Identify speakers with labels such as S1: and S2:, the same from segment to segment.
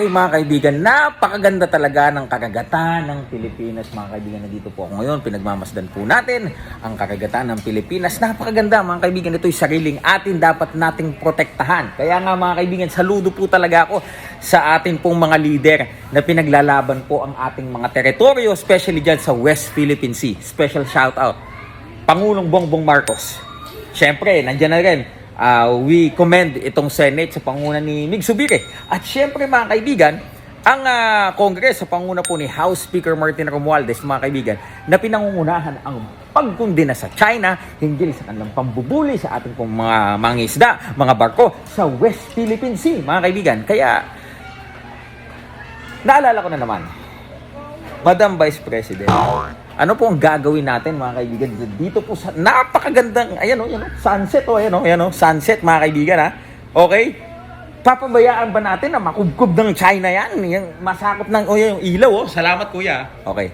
S1: Okay mga kaibigan, napakaganda talaga ng karagatan ng Pilipinas mga kaibigan. Nandito po ako ngayon, pinagmamasdan po natin ang karagatan ng Pilipinas. Napakaganda mga kaibigan, ito'y sariling atin dapat nating protektahan. Kaya nga mga kaibigan, saludo po talaga ako sa atin pong mga leader na pinaglalaban po ang ating mga teritoryo, especially dyan sa West Philippine Sea. Special shout out, Pangulong Bongbong Marcos. Siyempre, nandyan na rin uh, we commend itong Senate sa panguna ni Mig Subire. At syempre mga kaibigan, ang Congress sa panguna po ni House Speaker Martin Romualdez, mga kaibigan, na pinangungunahan ang pagkundina sa China hinggil sa kanilang pambubuli sa ating pong mga mangisda, mga barko sa West Philippine Sea, mga kaibigan. Kaya, naalala ko na naman, Madam Vice President, ano po ang gagawin natin mga kaibigan dito po sa napakagandang ayan oh, ayan oh, sunset oh, ayan oh, ayan oh, sunset mga kaibigan ha. Okay? Papabayaan ba natin na makubkob ng China yan? Yung masakop ng oh, yung ilaw oh. Salamat kuya. Okay.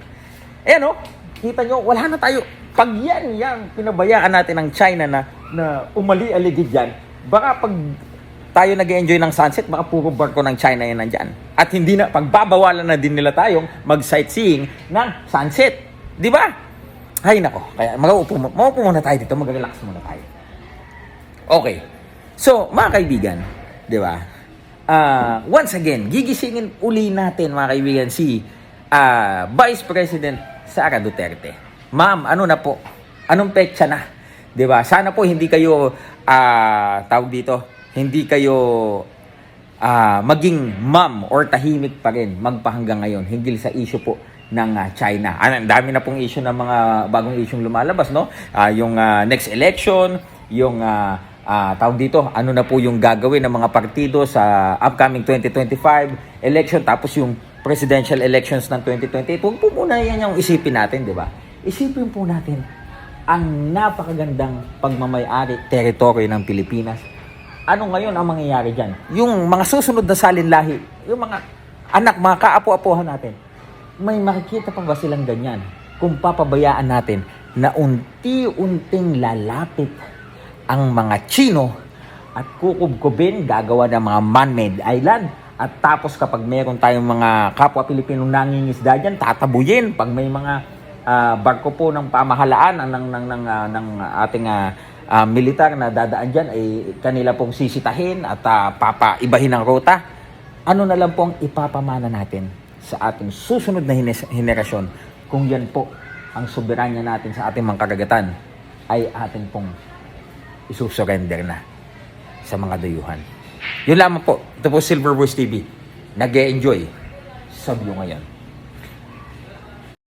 S1: Ayan oh, kita nyo, wala na tayo. Pag yan, yan, pinabayaan natin ng China na, na umali-aligid yan, baka pag tayo nag enjoy ng sunset, baka puro barko ng China yan nandyan. At hindi na, pagbabawalan na din nila tayong mag-sightseeing ng sunset. Di ba? Ay nako, kaya mag-uupo, mu- maupo muna tayo dito, mag-relax muna tayo. Okay. So, mga kaibigan, di ba? Ah, once again, gigisingin uli natin mga kaibigan si ah, Vice President Sara Duterte. Ma'am, ano na po? Anong petsa na? 'Di ba? Sana po hindi kayo ah tawag dito, hindi kayo ah, maging ma'am or tahimik pa rin magpahanggang ngayon hinggil sa issue po ng ah, China. Ano, ang dami na pong issue ng mga bagong issue lumalabas, no? Ah, yung ah, next election, yung ah, ah, tawag dito, ano na po yung gagawin ng mga partido sa upcoming 2025 election tapos yung presidential elections ng 2028. Huwag po muna yan yung isipin natin, di ba? Isipin po natin ang napakagandang pagmamayari teritoryo ng Pilipinas. Ano ngayon ang mangyayari dyan? Yung mga susunod na salinlahi, yung mga anak, mga kaapo-apuhan natin, may makikita pa ba silang ganyan kung papabayaan natin na unti-unting lalapit ang mga Chino at kukubkubin, gagawa ng mga man-made island. At tapos kapag meron tayong mga kapwa Pilipinong nangingisda dyan, tatabuyin. Pag may mga ah, barko po ng pamahalaan ng, ng, ng, ng, ah, ng ating ah, ah, militar na dadaan dyan, ay kanila pong sisitahin at ah, papaibahin ang rota. Ano na lang po ang ipapamana natin sa ating susunod na henerasyon kung yan po ang soberanya natin sa ating mga kagagatan ay atin pong isusurrender na sa mga dayuhan. Yun lamang po. Ito po Silver Voice TV. nag enjoy sa view ngayon.